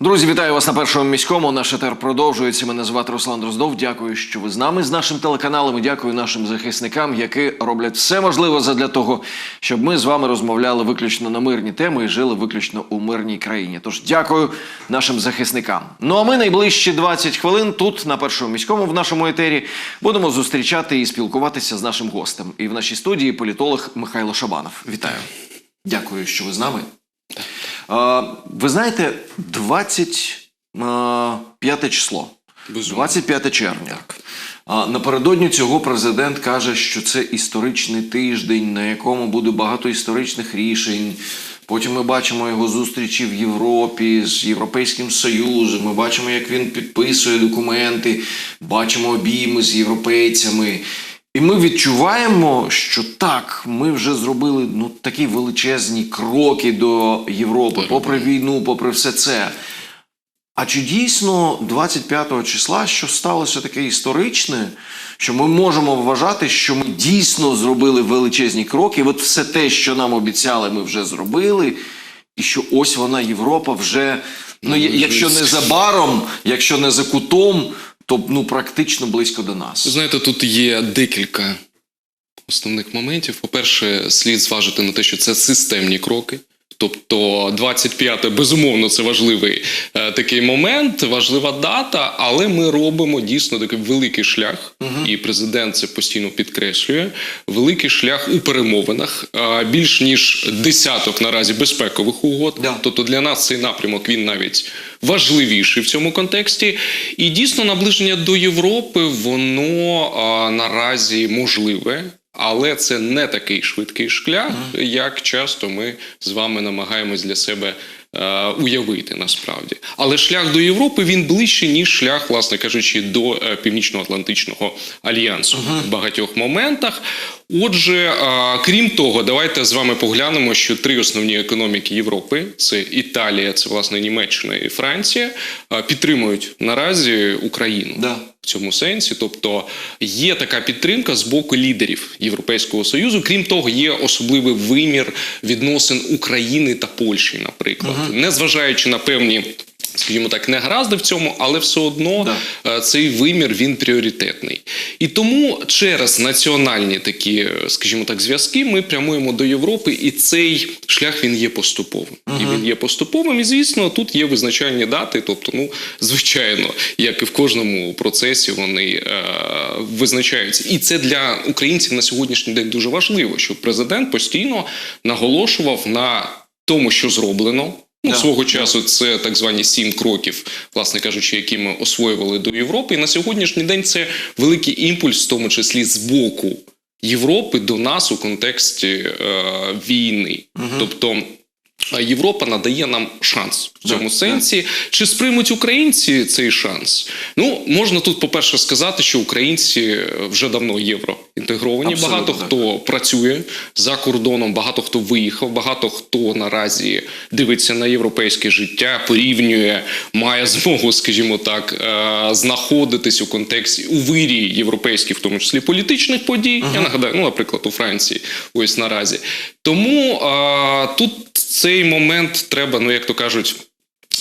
Друзі, вітаю вас на першому міському. Наш етер продовжується. Мене звати Руслан Дроздов. Дякую, що ви з нами з нашим телеканалом. І Дякую нашим захисникам, які роблять все можливе задля того, щоб ми з вами розмовляли виключно на мирні теми і жили виключно у мирній країні. Тож дякую нашим захисникам. Ну а ми найближчі 20 хвилин тут, на першому міському, в нашому етері, будемо зустрічати і спілкуватися з нашим гостем. І в нашій студії політолог Михайло Шабанов. Вітаю. Дякую, що ви з нами. Ви знаєте, 25 число. 25 червня. А напередодні цього президент каже, що це історичний тиждень, на якому буде багато історичних рішень. Потім ми бачимо його зустрічі в Європі з Європейським Союзом. Ми бачимо, як він підписує документи, бачимо обійми з європейцями. І ми відчуваємо, що так, ми вже зробили ну, такі величезні кроки до Європи, попри війну, попри все це. А чи дійсно 25 числа що сталося таке історичне, що ми можемо вважати, що ми дійсно зробили величезні кроки? От все те, що нам обіцяли, ми вже зробили, і що ось вона Європа вже, ну, якщо не за баром, якщо не за кутом, то ну практично близько до нас. знаєте, тут є декілька основних моментів. По-перше, слід зважити на те, що це системні кроки. Тобто 25 безумовно це важливий е, такий момент, важлива дата, але ми робимо дійсно такий великий шлях, і президент це постійно підкреслює. Великий шлях у перемовинах, е, більш ніж десяток наразі безпекових угод. Да. Тобто для нас цей напрямок він навіть важливіший в цьому контексті. І дійсно наближення до Європи воно а, наразі можливе. Але це не такий швидкий шлях, як часто ми з вами намагаємось для себе уявити насправді. Але шлях до Європи він ближчий, ніж шлях, власне кажучи, до е, Північно-Атлантичного альянсу в багатьох моментах. Отже, е, крім того, давайте з вами поглянемо, що три основні економіки Європи це Італія, це власне Німеччина і Франція, е, підтримують наразі Україну Да. в цьому сенсі. Тобто є така підтримка з боку лідерів Європейського союзу. Крім того, є особливий вимір відносин України та Польщі, наприклад, незважаючи на певні. Скажімо так, не гаразди в цьому, але все одно е, цей вимір він пріоритетний. І тому через національні такі, е, скажімо так, зв'язки ми прямуємо до Європи, і цей шлях він є поступовим. І він є поступовим. І звісно, тут є визначальні дати. Тобто, ну звичайно, як і в кожному процесі, вони е, визначаються. І це для українців на сьогоднішній день дуже важливо, щоб президент постійно наголошував на тому, що зроблено. Ну, Да. свого часу це так звані сім кроків, власне кажучи, які ми освоювали до Європи. І на сьогоднішній день це великий імпульс, в тому числі з боку Європи до нас у контексті е, війни. Тобто. Е, Європа надає нам шанс в цьому сенсі. Чи сприймуть українці цей шанс? Ну можна тут, по-перше, сказати, що українці вже давно євроінтегровані. Абсолютно Багато так. хто працює за кордоном, багато хто виїхав, багато хто наразі дивиться на європейське життя, порівнює, має змогу, скажімо так, е, знаходитись у контексті у вирі європейських, в тому числі політичних подій. Я нагадаю, ну, наприклад, у Франції, ось наразі. Тому е, тут цей момент треба, ну як то кажуть.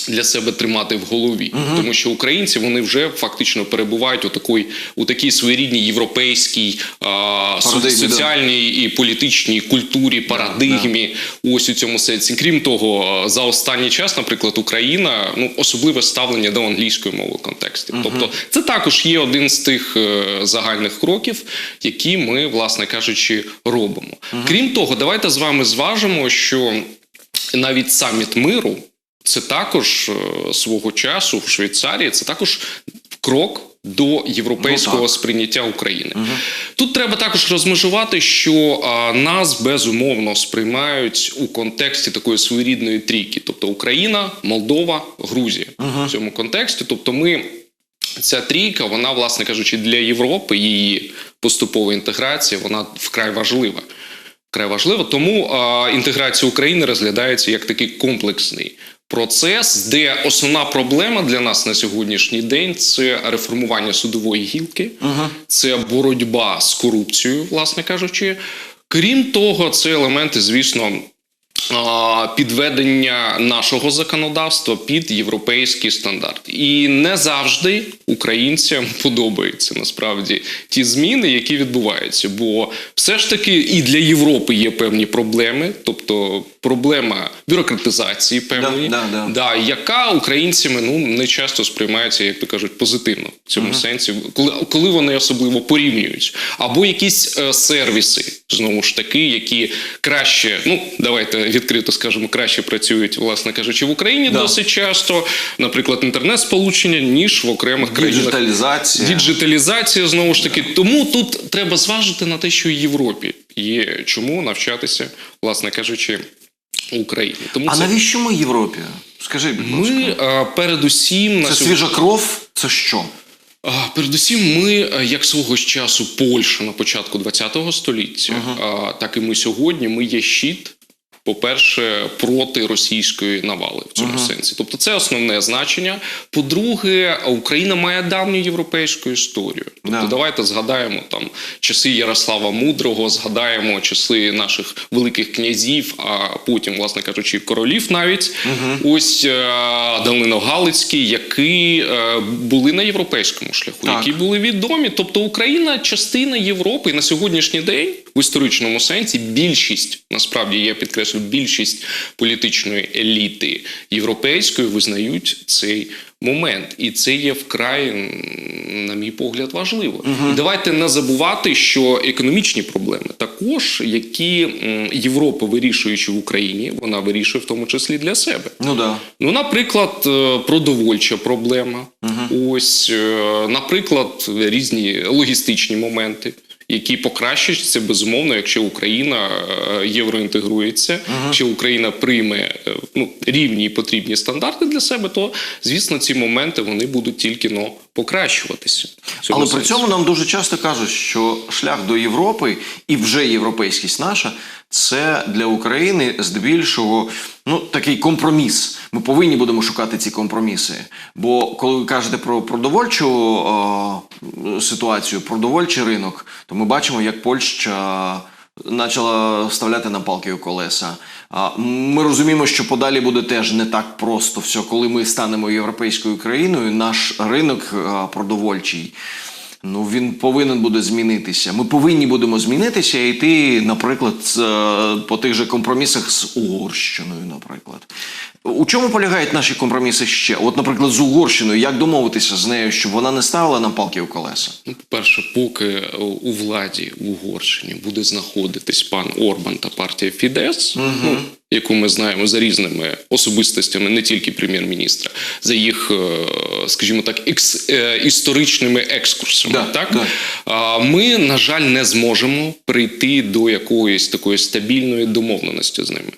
Для себе тримати в голові, тому що українці вони вже фактично перебувають у такій, у такій своєрідній європейській а, соціальній і політичній культурі, парадигмі. Ось у цьому сенсі. Крім того, за останній час, наприклад, Україна ну особливе ставлення до англійської мови в контексті. Тобто, це також є один з тих е, загальних кроків, які ми, власне кажучи, робимо. Крім того, давайте з вами зважимо, що навіть саміт миру. Це також е, свого часу в Швейцарії, це також крок до європейського Ну, сприйняття України. Тут треба також розмежувати, що а, нас безумовно сприймають у контексті такої своєрідної трійки, тобто Україна, Молдова, Грузія в цьому контексті. Тобто, ми ця трійка, вона, власне кажучи, для Європи її поступова інтеграція, вона вкрай важлива. Вкрай важливо. Тому а, інтеграція України розглядається як такий комплексний процес, де основна проблема для нас на сьогоднішній день це реформування судової гілки, це боротьба з корупцією, власне кажучи. Крім того, це елементи, звісно. Підведення нашого законодавства під європейський стандарт. І не завжди українцям подобаються насправді ті зміни, які відбуваються. Бо все ж таки і для Європи є певні проблеми, тобто проблема бюрократизації певної, Да, да, да. Да, яка українцями ну не часто сприймається, як то кажуть, позитивно в цьому сенсі, коли, коли вони особливо порівнюють, або якісь е, сервіси, знову ж таки, які краще, ну давайте відкрито скажемо, краще працюють, власне кажучи, в Україні Да. досить часто, наприклад, інтернет-сполучення, ніж в окремих країнах. Діджиталізація. Діджиталізація знову ж таки. Тому тут треба зважити на те, що і Європі є чому навчатися, власне кажучи, Україні. Тому А це навіщо ми Європі? Скажи, будь ласка. ми а, передусім на Це сьогодні- свіжа кров? Це що? А, Передусім, ми, як свого часу Польща на початку ХХ століття, а, так і ми сьогодні. Ми є щит. По-перше, проти російської навали в цьому сенсі, тобто це основне значення. По-друге, Україна має давню європейську історію. Тобто, Да. давайте згадаємо там часи Ярослава Мудрого, згадаємо часи наших великих князів, а потім, власне кажучи, королів навіть ось е, Данило Галицький, які е, були на європейському шляху, Так. які були відомі. Тобто Україна частина Європи і на сьогоднішній день в історичному сенсі більшість насправді я підкреслю, більшість політичної еліти європейської визнають цей момент, і це є вкрай, на мій погляд, важливо. І давайте не забувати, що економічні проблеми також, які Європа вирішуючи в Україні, вона вирішує в тому числі для себе. Ну да. Ну, наприклад, е, продовольча проблема. Ось, е, наприклад, різні логістичні моменти. Які покращаться безумовно, якщо Україна е, євроінтегрується, чи Україна прийме е, ну, рівні і потрібні стандарти для себе, то звісно ці моменти вони будуть тільки но покращуватися. Але при цьому нам дуже часто кажуть, що шлях до Європи і вже європейськість наша це для України здебільшого ну такий компроміс. Ми повинні будемо шукати ці компроміси. Бо коли ви кажете про продовольчу е, ситуацію, продовольчий ринок, то ми бачимо, як Польща. Почала вставляти нам палки у колеса. Ми розуміємо, що подалі буде теж не так просто все, коли ми станемо європейською країною. Наш ринок продовольчий. Ну, він повинен буде змінитися. Ми повинні будемо змінитися і йти, наприклад, е, по тих же компромісах з Угорщиною, наприклад. У чому полягають наші компроміси ще? От, наприклад, з Угорщиною, як домовитися з нею, щоб вона не ставила нам палки у колеса? Ну, по-перше, поки у владі в Угорщині буде знаходитись пан Орбан та партія Фідес, ну, яку ми знаємо за різними особистостями, не тільки прем'єр-міністра, за їх, е, скажімо так, екс, е, історичними екскурсами. Да, так? да. Ми, на жаль, не зможемо прийти до якоїсь такої стабільної домовленості з ними.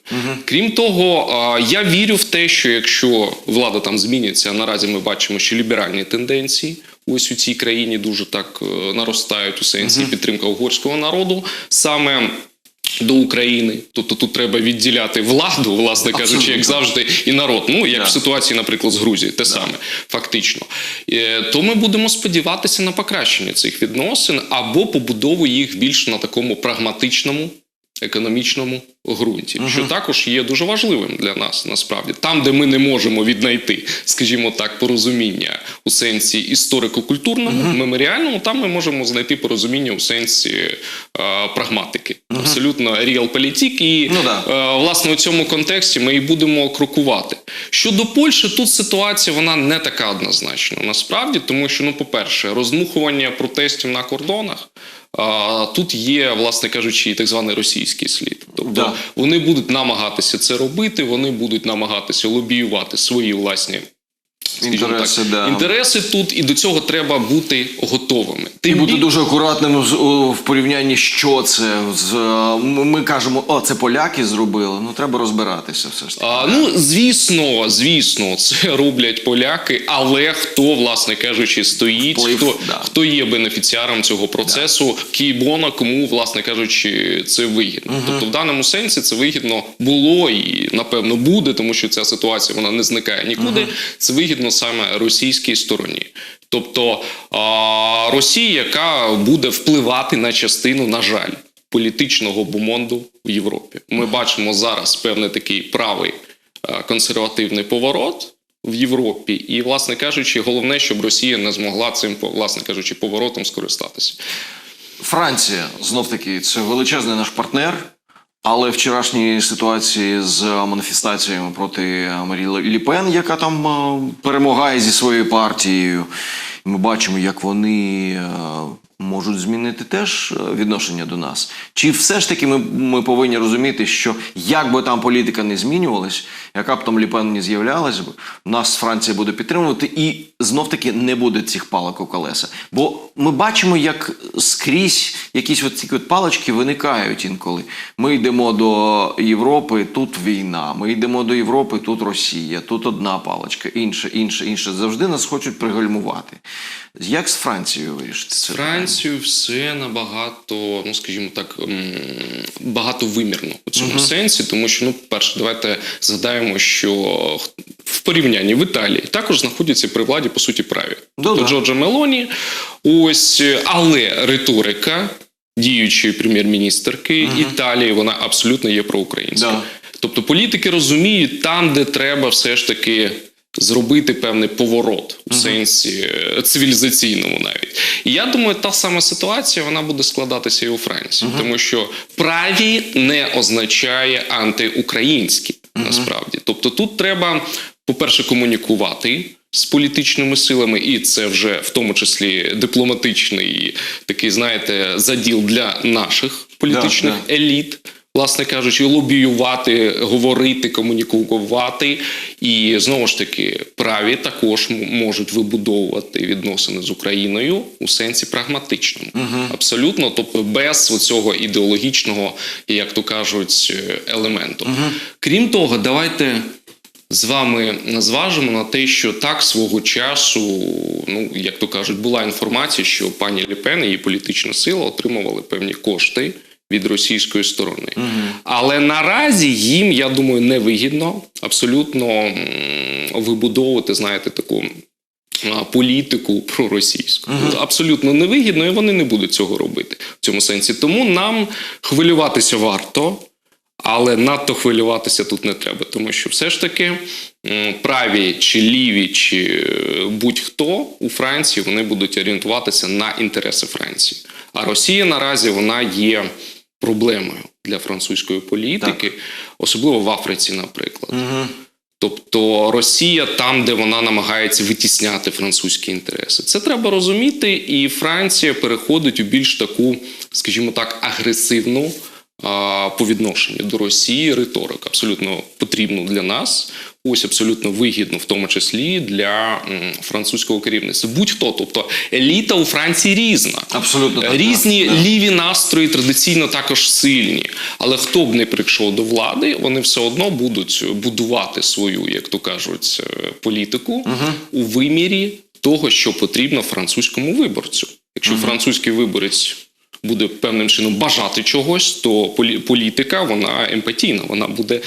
Крім того, я вірю в те, що якщо влада там зміниться, а наразі ми бачимо, що ліберальні тенденції. Ось у цій країні дуже так е, наростають у сенсі підтримка угорського народу саме до України. Тобто тут треба відділяти владу, власне кажучи, як завжди, і народ. Ну як Да. в ситуації, наприклад, з Грузією, те саме фактично. Е, То ми будемо сподіватися на покращення цих відносин або побудову їх більш на такому прагматичному. Економічному ґрунті, що також є дуже важливим для нас насправді, там, де ми не можемо віднайти, скажімо так, порозуміння у сенсі історико-культурному, меморіальному, там ми можемо знайти порозуміння у сенсі е, прагматики, абсолютно реал-політик. І Ну да. Е, власне у цьому контексті ми і будемо крокувати. Щодо Польщі, тут ситуація вона не така однозначна насправді, тому що, ну, по-перше, роздмухування протестів на кордонах. А, тут є, власне кажучи, так званий російський слід. Тобто Да. вони будуть намагатися це робити, вони будуть намагатися лобіювати свої власні скажімо Інтереси, так, да. інтереси тут, і до цього треба бути готовими. І Тим бути бі- дуже акуратним в порівнянні, що це. З, е, ми кажемо, о, це поляки зробили. Ну треба розбиратися все ж таки. А, ну, звісно, звісно, це роблять поляки, але хто, власне кажучи, стоїть, Вплив, хто, да. хто є бенефіціаром цього процесу, Киїбона, кому, власне кажучи, це вигідно. Тобто, в даному сенсі це вигідно було і напевно буде, тому що ця ситуація вона не зникає нікуди. Це вигідно саме російській стороні. Тобто Росія, яка буде впливати на частину, на жаль, політичного бомонду в Європі. Ми бачимо зараз певний такий правий консервативний поворот. В Європі, і, власне кажучи, головне, щоб Росія не змогла цим, власне кажучи, поворотом скористатися. Франція знов таки це величезний наш партнер. Але вчорашні ситуації з маніфестаціями проти Марі Ліпен, яка там е, перемагає зі своєю партією, ми бачимо, як вони е, можуть змінити теж е, відношення до нас. Чи все ж таки ми, ми повинні розуміти, що як би там політика не змінювалась, яка б там Лі Пен не з'являлась, нас Франція буде підтримувати, і знов таки не буде цих палок у колеса. Бо ми бачимо, як скрізь якісь от ці от палочки виникають інколи. Ми йдемо до Європи, тут війна. Ми йдемо до Європи, тут Росія, тут одна палочка, інша, інша, інша. Завжди нас хочуть пригальмувати. Як з Францією вирішити це? Францію все набагато, ну скажімо так, багатовимірно у цьому сенсі, тому що, ну, перше, давайте згадаємо, що в порівнянні в Італії також знаходяться при владі по суті праві. Ну, тобто. Джорджа Мелоні, ось, але риторика діючої прем'єр-міністерки Італії, вона абсолютно є проукраїнська. Да. Тобто політики розуміють там, де треба все ж таки зробити певний поворот у сенсі е, цивілізаційному навіть. І я думаю, та сама ситуація вона буде складатися і у Франції, тому що праві не означає антиукраїнські насправді. Тобто тут треба, по-перше, комунікувати. З політичними силами, і це вже в тому числі дипломатичний такий, знаєте, заділ для наших політичних Да, еліт, власне кажучи, лобіювати, говорити, комунікувати. І знову ж таки, праві також можуть вибудовувати відносини з Україною у сенсі прагматичному. Абсолютно, тобто без цього ідеологічного, як то кажуть, е, елементу. Крім того, давайте. З вами зважимо на те, що так свого часу, ну як то кажуть, була інформація, що пані Ліпен і її політична сила отримували певні кошти від російської сторони. Але наразі їм, я думаю, невигідно абсолютно вибудовувати, знаєте, таку політику проросійську. Абсолютно невигідно, і вони не будуть цього робити в цьому сенсі. Тому нам хвилюватися варто. Але надто хвилюватися тут не треба, тому що все ж таки праві чи ліві, чи е, будь-хто у Франції вони будуть орієнтуватися на інтереси Франції. А Росія наразі вона є проблемою для французької політики, особливо в Африці, наприклад. Тобто Росія там, де вона намагається витісняти французькі інтереси. Це треба розуміти, і Франція переходить у більш таку, скажімо так, агресивну а, по відношенню до Росії риторику. Абсолютно потрібну для нас, ось абсолютно вигідну, в тому числі для французького керівництва. Будь-хто, тобто еліта у Франції різна. Абсолютно так, Різні да. ліві настрої традиційно також сильні. Але хто б не прийшов до влади, вони все одно будуть будувати свою, як то кажуть, е, політику у вимірі того, що потрібно французькому виборцю. Якщо французький виборець буде певним чином бажати чогось, то полі- політика вона емпатійна, вона буде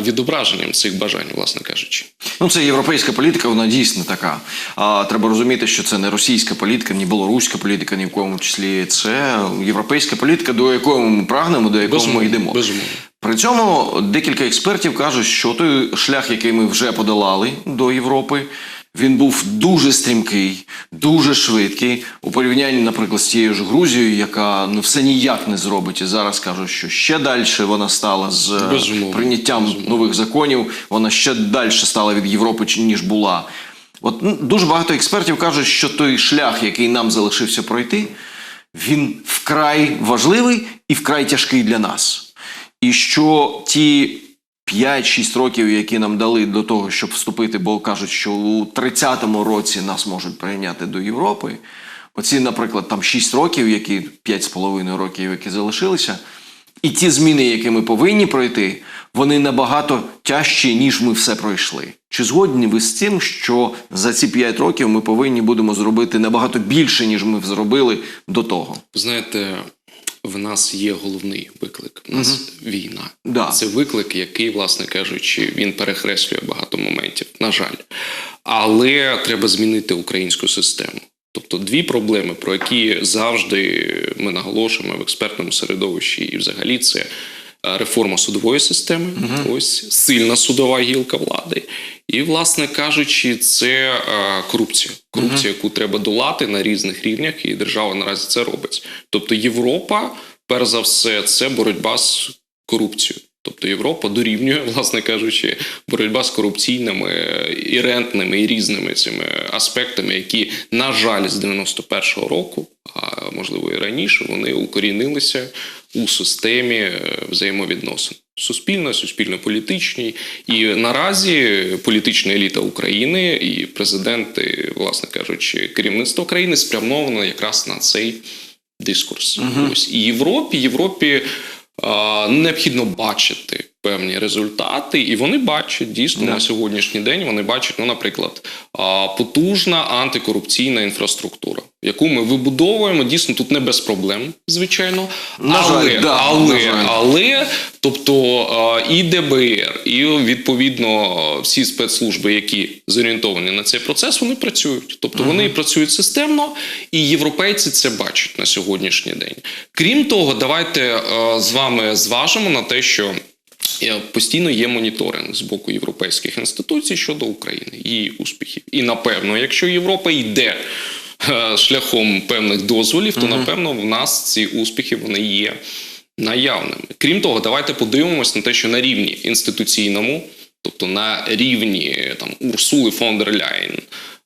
відображенням цих бажань, власне кажучи. Ну, це європейська політика, вона дійсно така. А треба розуміти, що це не російська політика, ні білоруська політика, ні в якому числі. Це європейська політика, до якої ми прагнемо, до якого ми йдемо. безумовно. При цьому декілька експертів кажуть, що той шлях, який ми вже подолали до Європи, він був дуже стрімкий, дуже швидкий у порівнянні, наприклад, з тією ж Грузією, яка ну все ніяк не зробить. І зараз кажуть, що ще далі вона стала з е, Безумовно, прийняттям нових законів. Вона ще далі стала від Європи, ніж була. От ну, дуже багато експертів кажуть, що той шлях, який нам залишився пройти, він вкрай важливий і вкрай тяжкий для нас. І що ті 5-6 років, які нам дали до того, щоб вступити, бо кажуть, що у 30-му році нас можуть прийняти до Європи. Оці, наприклад, там 6 років, які 5,5 років, які залишилися, і ті зміни, які ми повинні пройти, вони набагато тяжчі, ніж ми все пройшли. Чи згодні ви з тим, що за ці 5 років ми повинні будемо зробити набагато більше, ніж ми зробили до того? Знаєте, в нас є головний виклик. У нас війна. Да. Це виклик, який, власне кажучи, він перехреслює багато моментів. На жаль. Але треба змінити українську систему. Тобто дві проблеми, про які завжди ми наголошуємо в експертному середовищі, і взагалі це реформа судової системи, ось сильна судова гілка влади, і, власне кажучи, це е, корупція. Корупція, яку треба долати на різних рівнях, і держава наразі це робить. Тобто, Європа, перш за все, це боротьба з корупцією. Тобто Європа дорівнює, власне кажучи, боротьба з корупційними е, і рентними і різними цими аспектами, які, на жаль, з 91-го року, а можливо і раніше, вони укорінилися у системі е, взаємовідносин. Суспільно, суспільно-політичній. І наразі політична еліта України і президенти, власне кажучи, керівництво країни спрямовано якраз на цей дискурс. Ось і Європі, Європі а, необхідно бачити певні результати, і вони бачать дійсно Да. на сьогоднішній день. Вони бачать, ну, наприклад, потужна антикорупційна інфраструктура, яку ми вибудовуємо. Дійсно, тут не без проблем, звичайно. На жаль, але, да, але, на жаль. але, тобто і ДБР, і відповідно всі спецслужби, які зорієнтовані на цей процес, вони працюють. Тобто вони працюють системно, і європейці це бачать на сьогоднішній день. Крім того, давайте з вами зважимо на те, що. Е, Постійно є моніторинг з боку європейських інституцій щодо України, її успіхів. І напевно, якщо Європа йде е, шляхом певних дозволів, то напевно в нас ці успіхи вони є наявними. Крім того, давайте подивимось на те, що на рівні інституційному, тобто на рівні там Урсули фон дер Ляєн, а,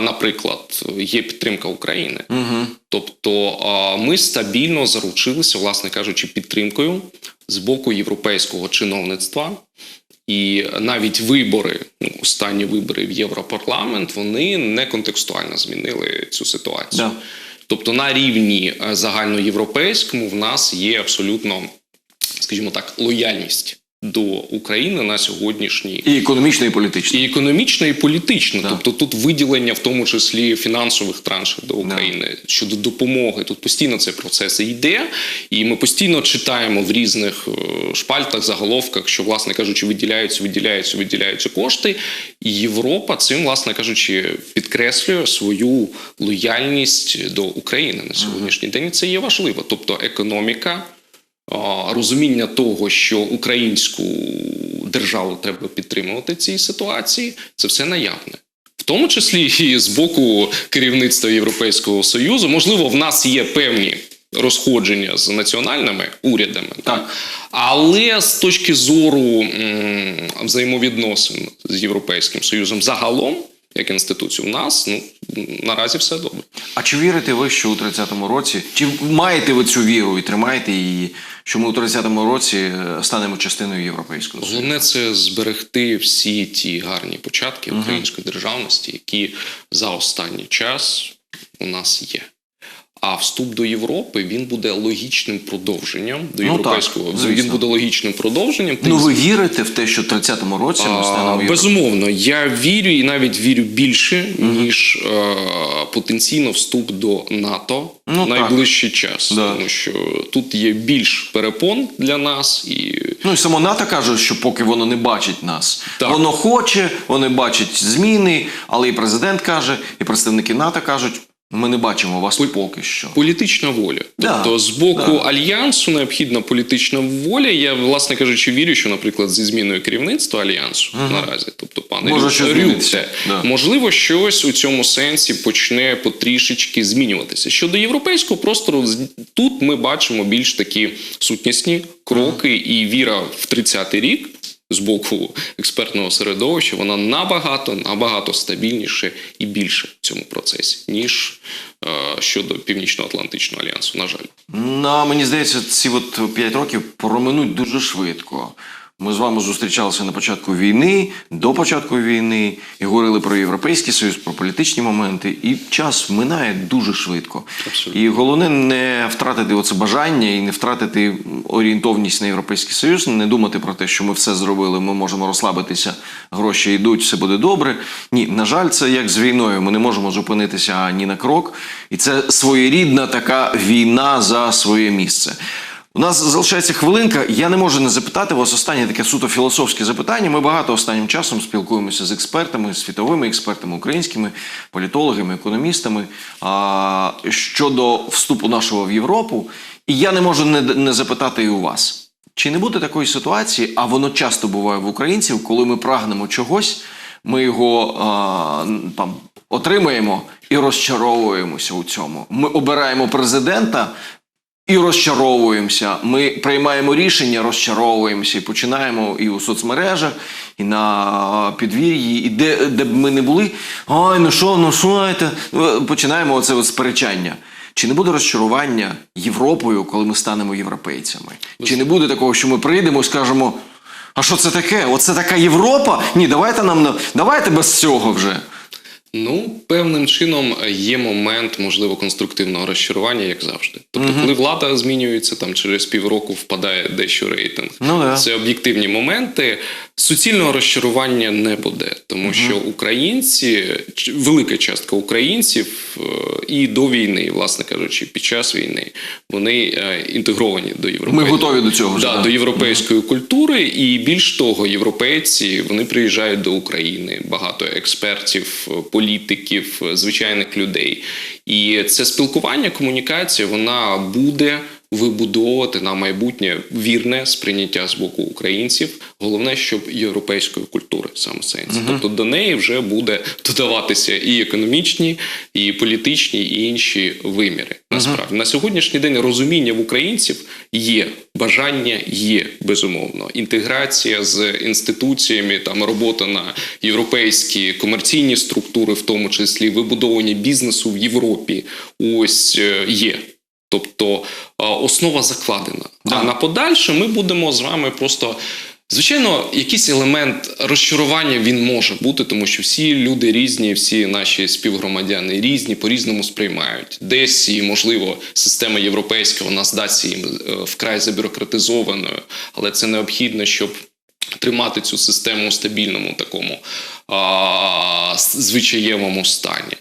наприклад, є підтримка України. Угу. Тобто ми стабільно заручилися, власне кажучи, підтримкою з боку європейського чиновництва. І навіть вибори, ну, останні вибори в Європарламент, вони не контекстуально змінили цю ситуацію. Да. Тобто на рівні е, загальноєвропейському в нас є абсолютно, скажімо так, лояльність до України на сьогоднішній І економічно, і політично. і економічно, і політично. Да. Тобто тут виділення, в тому числі фінансових траншів до України щодо допомоги. Тут постійно цей процес йде, і ми постійно читаємо в різних е, шпальтах, заголовках, що, власне кажучи, виділяються, виділяються, виділяються кошти. І Європа цим, власне кажучи, підкреслює свою лояльність до України на сьогоднішній день. Це є важливо. Тобто економіка розуміння того, що українську державу треба підтримувати в цій ситуації, це все наявне. В тому числі і з боку керівництва Європейського Союзу, можливо, в нас є певні розходження з національними урядами, Так. але з точки зору м, взаємовідносин з Європейським Союзом загалом, як інституцію, у нас ну наразі все добре. А чи вірите ви, що у 30-му році, чи маєте ви цю віру і тримаєте її, що ми у 30-му році е, станемо частиною Європейського Союзу? Головне це зберегти всі ті гарні початки української державності, які за останній час у нас є. А вступ до Європи він буде логічним продовженням до Ну, європейського. так, він буде логічним продовженням. Ну ви вірите в те, що в 30-му році ми станемо безумовно, я вірю і навіть вірю більше, ніж е, потенційно вступ до НАТО Ну, в найближчий час. Да. Тому що тут є більш перепон для нас і Ну і само НАТО каже, що поки воно не бачить нас, Так. воно хоче, вони бачать зміни, але і президент каже, і представники НАТО кажуть, ми не бачимо вас поки що. Політична воля. Да, Тобто з боку да. альянсу необхідна політична воля. Я, власне кажучи, вірю, що, наприклад, зі зміною керівництва альянсу наразі, тобто пане Може, Рю- щось Да. можливо, щось у цьому сенсі почне потрішечки змінюватися. Щодо європейського простору, тут ми бачимо більш такі сутнісні кроки і віра в 30-й рік. З боку експертного середовища вона набагато набагато стабільніше і більше в цьому процесі, ніж е, щодо Північно-Атлантичного альянсу. На жаль, на мені здається, ці от 5 років проминуть дуже швидко. Ми з вами зустрічалися на початку війни, до початку війни, і говорили про Європейський Союз, про політичні моменти. І час минає дуже швидко. Абсолютно. І головне не втратити оце бажання і не втратити орієнтовність на Європейський Союз, не думати про те, що ми все зробили, ми можемо розслабитися, гроші йдуть, все буде добре. Ні, на жаль, це як з війною. Ми не можемо зупинитися ні на крок. І це своєрідна така війна за своє місце. У нас залишається хвилинка. Я не можу не запитати вас останнє таке суто філософське запитання. Ми багато останнім часом спілкуємося з експертами, світовими експертами, українськими політологами, економістами а, щодо вступу нашого в Європу. І я не можу не, не запитати і у вас. Чи не буде такої ситуації, а воно часто буває в українців, коли ми прагнемо чогось, ми його а, там отримаємо і розчаровуємося у цьому. Ми обираємо президента і розчаровуємося. Ми приймаємо рішення, розчаровуємося і починаємо і у соцмережах, і на підвір'ї, і де, де б ми не були. Ай, ну що, ну що? Е, Починаємо оце сперечання. Чи не буде розчарування Європою, коли ми станемо європейцями? Чи не буде такого, що ми прийдемо і скажемо: а що це таке? Оце така Європа? Ні, давайте нам на- давайте без цього вже. Ну, певним чином є момент, можливо, конструктивного розчарування, як завжди. Тобто, коли влада змінюється, там через півроку впадає дещо рейтинг. Ну да. Це об'єктивні моменти. Суцільного розчарування не буде, тому що українці, велика частка українців е, і до війни, і, власне кажучи, під час війни, вони е, інтегровані до європейської готові до цього вже, Да, да. до європейської культури, і більш того, європейці вони приїжджають до України. Багато експертів, політиків, звичайних людей. І це спілкування, комунікація, вона буде вибудовувати на майбутнє вірне сприйняття з боку українців. Головне, щоб європейської культури саме сенсі. Тобто до неї вже буде додаватися і економічні, і політичні, і інші виміри. Насправді на сьогоднішній день розуміння в українців є, бажання є безумовно. Інтеграція з інституціями, там робота на європейські комерційні структури, в тому числі вибудовування бізнесу в Європі, ось е, є. Тобто основа закладена. Да. А на подальше ми будемо з вами просто. Звичайно, якийсь елемент розчарування він може бути, тому що всі люди різні, всі наші співгромадяни різні, по-різному сприймають. Десь і, можливо, система європейська вона здасться їм е, вкрай забюрократизованою, але це необхідно, щоб тримати цю систему у стабільному такому а, звичаєвому стані.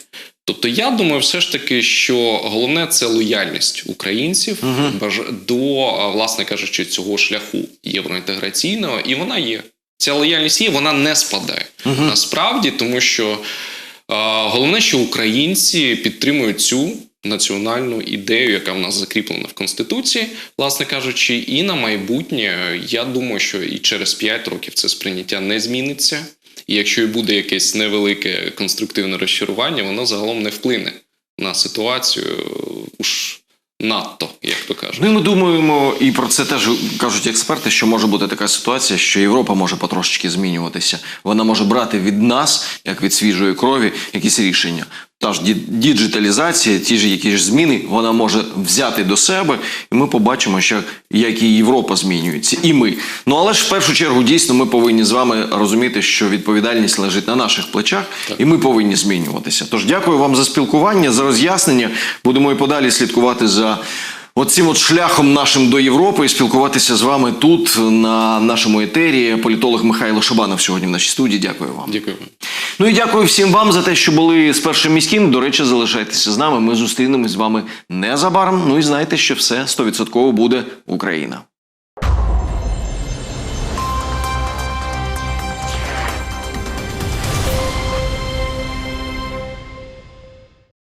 Тобто, я думаю, все ж таки, що головне це лояльність українців баж- до, власне кажучи, цього шляху євроінтеграційного, і вона є. Ця лояльність є, вона не спадає насправді, тому що а, головне, що українці підтримують цю національну ідею, яка в нас закріплена в Конституції, власне кажучи, і на майбутнє, я думаю, що і через 5 років це сприйняття не зміниться. І якщо і буде якесь невелике конструктивне розчарування, воно загалом не вплине на ситуацію уж надто, як то кажуть. Ну ми думаємо, і про це теж кажуть експерти, що може бути така ситуація, що Європа може потрошечки змінюватися. Вона може брати від нас, як від свіжої крові, якісь рішення. Та ж діджиталізація, ті ж якісь зміни, вона може взяти до себе, і ми побачимо, що як і Європа змінюється, і ми. Ну але ж в першу чергу дійсно ми повинні з вами розуміти, що відповідальність лежить на наших плечах, і ми повинні змінюватися. Тож дякую вам за спілкування, за роз'яснення. Будемо і подалі слідкувати за. Оцим от шляхом нашим до Європи і спілкуватися з вами тут на нашому етері. Політолог Михайло Шабанов сьогодні в нашій студії. Дякую вам. Дякую. Ну і дякую всім вам за те, що були з першим міським. До речі, залишайтеся з нами. Ми зустрінемось з вами незабаром. Ну і знайте, що все 100% буде Україна.